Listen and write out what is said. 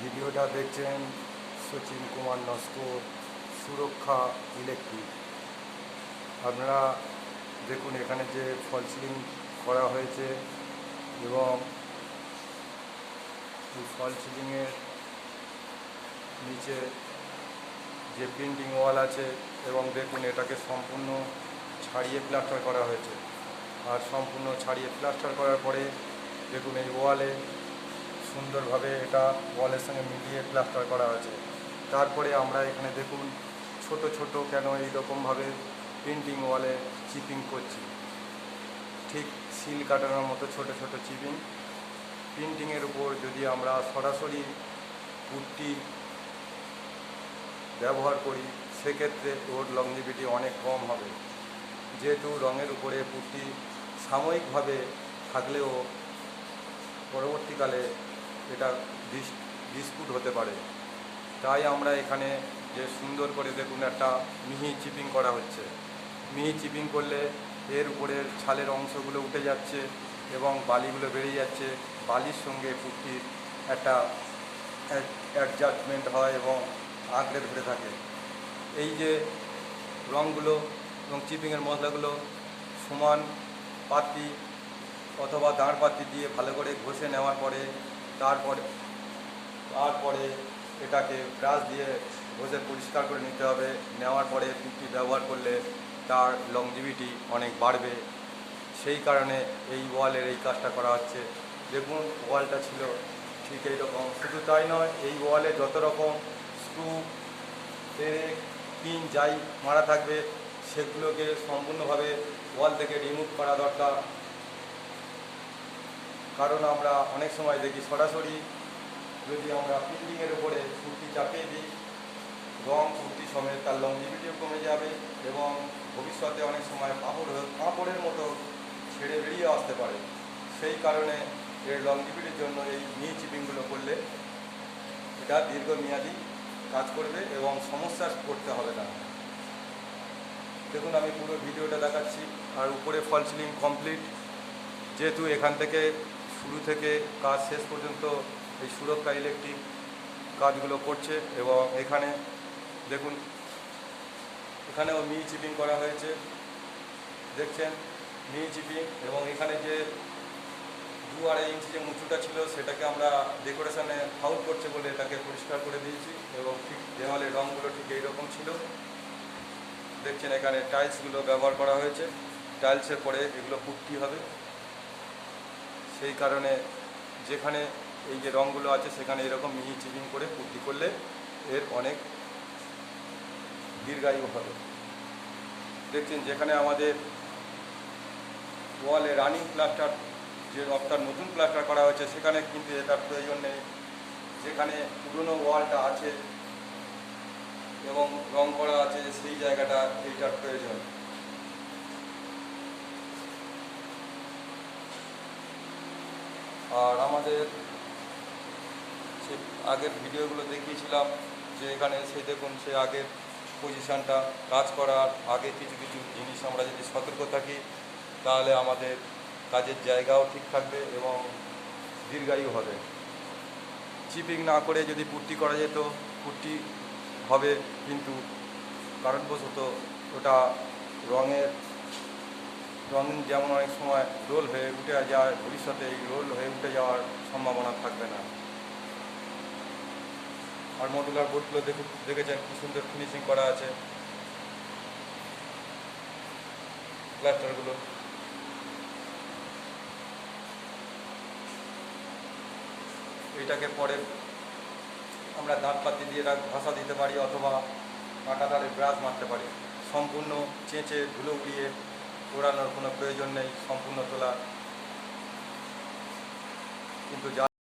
ভিডিওটা দেখছেন সচিন কুমার নস্কর, সুরক্ষা ইলেকট্রিক। আপনারা দেখুন, এখানে যে ফল সিলিং করা হয়েছে এবং এই ফল সিলিংয়ের নিচে যে প্রিন্টিং ওয়াল আছে এবং দেখুন, এটাকে সম্পূর্ণ ছাড়িয়ে প্লাস্টার করা হয়েছে। আর সম্পূর্ণ ছাড়িয়ে প্লাস্টার করার পরে দেখুন, এই ওয়ালে সুন্দরভাবে এটা ওয়ালের সঙ্গে মিলিয়ে প্লাস্টার করা হয়েছে। তারপরে আমরা এখানে দেখুন, ছোট ছোট কেন এইরকমভাবে প্রিন্টিং ওয়ালে চিপিং করছি। ঠিক সিল কাটানোর মতো ছোট ছোট চিপিং প্রিন্টিংয়ের উপর যদি আমরা সরাসরি পুট্টি ব্যবহার করি, সেক্ষেত্রে ওর লংজিভিটি অনেক কম হবে। যেহেতু রঙের উপরে পুট্টি সাময়িকভাবে থাকলেও পরবর্তীকালে এটা ডিসপুট হতে পারে। তাই আমরা এখানে যে সুন্দর করে দেখুন একটা মিহি চিপিং করা হচ্ছে। মিহি চিপিং করলে এর উপরের ছালের অংশগুলো উঠে যাচ্ছে এবং বালিগুলো বেড়ে যাচ্ছে। বালির সঙ্গে পুট্টির একটা অ্যাডজাস্টমেন্ট হয় এবং আঁকড়ে ধরে থাকে। এই যে রঙগুলো এবং চিপিংয়ের মশলাগুলো সমান পাতি অথবা দাঁড় পাতি দিয়ে ভালো করে ঘষে নেওয়ার পরে তারপরে তারপরে এটাকে ব্রাশ দিয়ে ঘষে পরিষ্কার করে নিতে হবে। নেওয়ার পরে পুট্টি ব্যবহার করলে তার লংজিভিটি অনেক বাড়বে। সেই কারণে এই ওয়ালের এই কাজটা করা হচ্ছে। দেখুন, ওয়ালটা ছিল ঠিক এইরকম। শুধু তাই নয়, এই ওয়ালে যত রকম স্ক্রু পিন যাই মারা থাকবে, সেগুলোকে সম্পূর্ণভাবে ওয়াল থেকে রিমুভ করা দরকার। কারণ আমরা অনেক সময় দেখি সরাসরি যদি আমরা প্রিন্টিংয়ের উপরে কুর্তি চাপিয়ে দিই রং কুর্তি সমেত তার লংজিভিটিও কমে যাবে এবং ভবিষ্যতে অনেক সময় কাপড় হয়ে- কাপড়ের মতো ছেড়ে বেরিয়ে আসতে পারে। সেই কারণে এর লংজিভিটির জন্য এই নি চিপিংগুলো করলে এটা দীর্ঘমেয়াদী কাজ করবে এবং সমস্যার পড়তে হবে না। দেখুন, আমি পুরো ভিডিওটা দেখাচ্ছি। আর উপরে ফল সিলিং কমপ্লিট যেহেতু এখান থেকে শুরু থেকে কাজ শেষ পর্যন্ত এই সুরক্ষা ইলেকট্রিক কাজগুলো করছে এবং এখানে দেখুন, এখানেও মি চিপিং করা হয়েছে। দেখছেন মি চিপিং এবং এখানে যে দু আড়াই ইঞ্চি যে মুচুটা ছিল সেটাকে আমরা ডেকোরেশনে ফাউল করছে বলে এটাকে পরিষ্কার করে দিয়েছি এবং ঠিক দেওয়ালে রঙগুলো ঠিক এইরকম ছিল। দেখছেন, এখানে টাইলসগুলো ব্যবহার করা হয়েছে। টাইলসের পরে এগুলো পুট্টি হবে। সেই কারণে যেখানে এই যে রঙগুলো আছে সেখানে এরকম মিহি চিপিং করে পুট্টি করলে এর অনেক দীর্ঘায়ু হবে। দেখছেন যেখানে আমাদের ওয়ালে রানিং প্লাস্টার যে অর্থাৎ নতুন প্লাস্টার করা হয়েছে, সেখানে কিন্তু এটার প্রয়োজন নেই। যেখানে পুরনো ওয়ালটা আছে এবং রং করা আছে সেই জায়গাটা এইটার প্রয়োজন। আর আমাদের সে আগের ভিডিওগুলো দেখিয়েছিলাম যে এখানে সেই দেখুন, সে আগের পজিশানটা কাজ করার আগে কিছু কিছু জিনিস আমরা যদি সতর্ক থাকি, তাহলে আমাদের কাজের জায়গাও ঠিক থাকবে এবং দীর্ঘায়ু হবে। চিপিং না করে যদি পুট্টি করা যেত পুট্টি হবে কিন্তু কারণবশত ওটা রঙের রঙ যেমন অনেক সময় রোল হয়ে উঠে যায়, ভবিষ্যতে এই রোল হয়ে উঠে যাওয়ার সম্ভাবনা থাকবে না। আর মডুলার বোর্ডগুলো দেখেছেন কি সুন্দর ফিনিশিং করা আছে। প্লাস্টারগুলো এইটাকে পরে আমরা দাঁত পাতি দিয়ে ভাষা দিতে পারি অথবা কাঁটা তারে ব্রাশ মারতে পারি। সম্পূর্ণ চেঁচে ধুলো উড়িয়ে ওড়ানোর কোনো প্রয়োজন নেই সম্পূর্ণ তোলা। কিন্তু যা